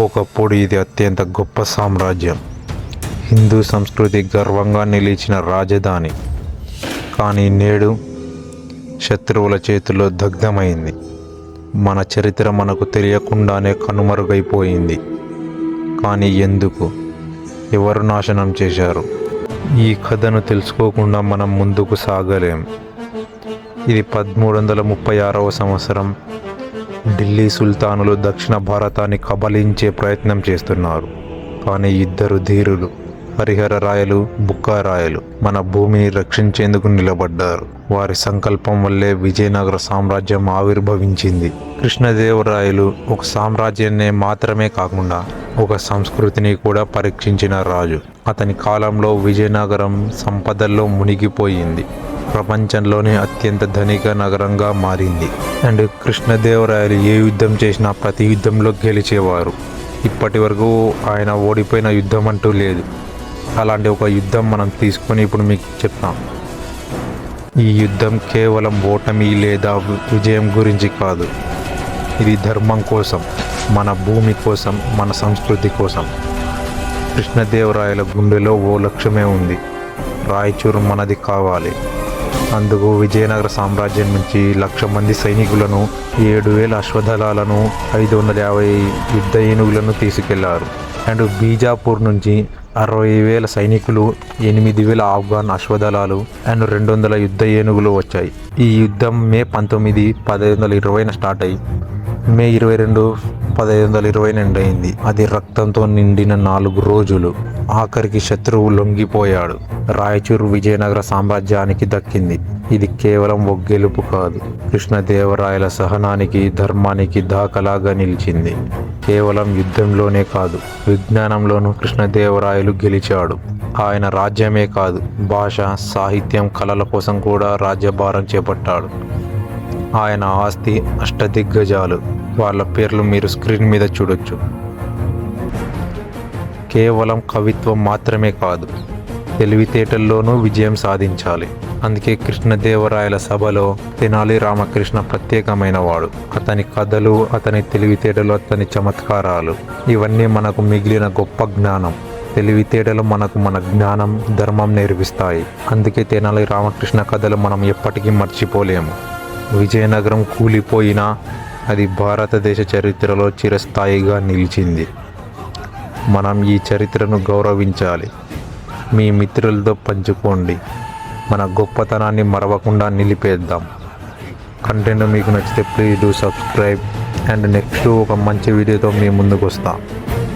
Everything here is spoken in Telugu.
ఒకప్పుడు ఇది అత్యంత గొప్ప సామ్రాజ్యం. హిందూ సంస్కృతి గర్వంగా నిలిచిన రాజధాని. కానీ నేడు శత్రువుల చేతిలో దగ్ధమైంది. మన చరిత్ర మనకు తెలియకుండానే కనుమరుగైపోయింది. కానీ ఎందుకు? ఎవరు నాశనం చేశారు? ఈ కథను తెలుసుకోకుండా మనం ముందుకు సాగలేం. ఇది పదమూడు వందల ముప్పై ఆరవ సంవత్సరం. ఢిల్లీ సుల్తానులు దక్షిణ భారతాన్ని కబలించే ప్రయత్నం చేస్తున్నారు. కానీ ఇద్దరు ధీరులు హరిహర రాయలు బుక్కారాయలు మన భూమిని రక్షించేందుకు నిలబడ్డారు. వారి సంకల్పం వల్లే విజయనగర సామ్రాజ్యం ఆవిర్భవించింది. కృష్ణదేవరాయలు ఒక సామ్రాజ్యాన్ని మాత్రమే కాకుండా ఒక సంస్కృతిని కూడా పరీక్షించిన రాజు. అతని కాలంలో విజయనగరం సంపదల్లో మునిగిపోయింది. ప్రపంచంలోనే అత్యంత ధనిక నగరంగా మారింది. అండ్ కృష్ణదేవరాయలు ఏ యుద్ధం చేసినా ప్రతి యుద్ధంలో గెలిచేవారు. ఇప్పటి వరకు ఆయన ఓడిపోయిన యుద్ధం అంటూ లేదు. అలాంటి ఒక యుద్ధం మనం తీసుకొని ఇప్పుడు మీకు చెప్తాం. ఈ యుద్ధం కేవలం ఓటమి లేదా విజయం గురించి కాదు. ఇది ధర్మం కోసం మన భూమి కోసం మన సంస్కృతి కోసం. కృష్ణదేవరాయల గుండెలో ఓ లక్ష్యమే ఉంది. రాయచూరు మనది కావాలి. అందుకు విజయనగర సామ్రాజ్యం నుంచి లక్ష మంది సైనికులను ఏడు వేల అశ్వదళాలను ఐదు వందల యాభై యుద్ధ ఏనుగులను తీసుకెళ్ళారు. అండ్ బీజాపూర్ నుంచి అరవై వేల సైనికులు ఎనిమిది వేల ఆఫ్ఘాన్ అశ్వదళాలు అండ్ రెండు వందల యుద్ధ ఏనుగులు వచ్చాయి. ఈ యుద్ధం మే పంతొమ్మిది పదహైదు వందల ఇరవైన స్టార్ట్ అయ్యి మే ఇరవై రెండు పదహైదు వందల ఇరవై రెండు అయింది. అది రక్తంతో నిండిన నాలుగు రోజులు. ఆఖరికి శత్రువు లొంగిపోయాడు. రాయచూరు విజయనగర సామ్రాజ్యానికి దక్కింది. ఇది కేవలం ఒక గెలుపు కాదు. కృష్ణదేవరాయల సహనానికి ధర్మానికి దాఖలాగా నిలిచింది. కేవలం యుద్ధంలోనే కాదు విజ్ఞానంలోనూ కృష్ణదేవరాయలు గెలిచాడు. ఆయన రాజ్యమే కాదు భాష సాహిత్యం కళల కోసం కూడా రాజ్యభారం చేపట్టాడు. ఆయన ఆస్తి అష్టదిగ్గజాలు. వాళ్ళ పేర్లు మీరు స్క్రీన్ మీద చూడొచ్చు. కేవలం కవిత్వం మాత్రమే కాదు తెలివితేటల్లోనూ విజయం సాధించాలి. అందుకే కృష్ణదేవరాయల సభలో తెనాలి రామకృష్ణ ప్రత్యేకమైన వాడు. అతని కథలు అతని తెలివితేటలు అతని చమత్కారాలు. ఇవన్నీ మనకు మిగిలిన గొప్ప జ్ఞానం. తెలివితేటలు మనకు మన జ్ఞానం ధర్మం నేర్పిస్తాయి. అందుకే తెనాలి రామకృష్ణ కథలు మనం ఎప్పటికీ మర్చిపోలేము. విజయనగరం కూలిపోయినా అది భారతదేశ చరిత్రలో చిరస్థాయిగా నిలిచింది. మనం ఈ చరిత్రను గౌరవించాలి. మీ మిత్రులతో పంచుకోండి. మన గొప్పతనాన్ని మరవకుండా నిలిపేద్దాం. కంటెంట్ మీకు నచ్చితే please do subscribe and next ఒక మంచి వీడియోతో మీ ముందుకు వస్తాం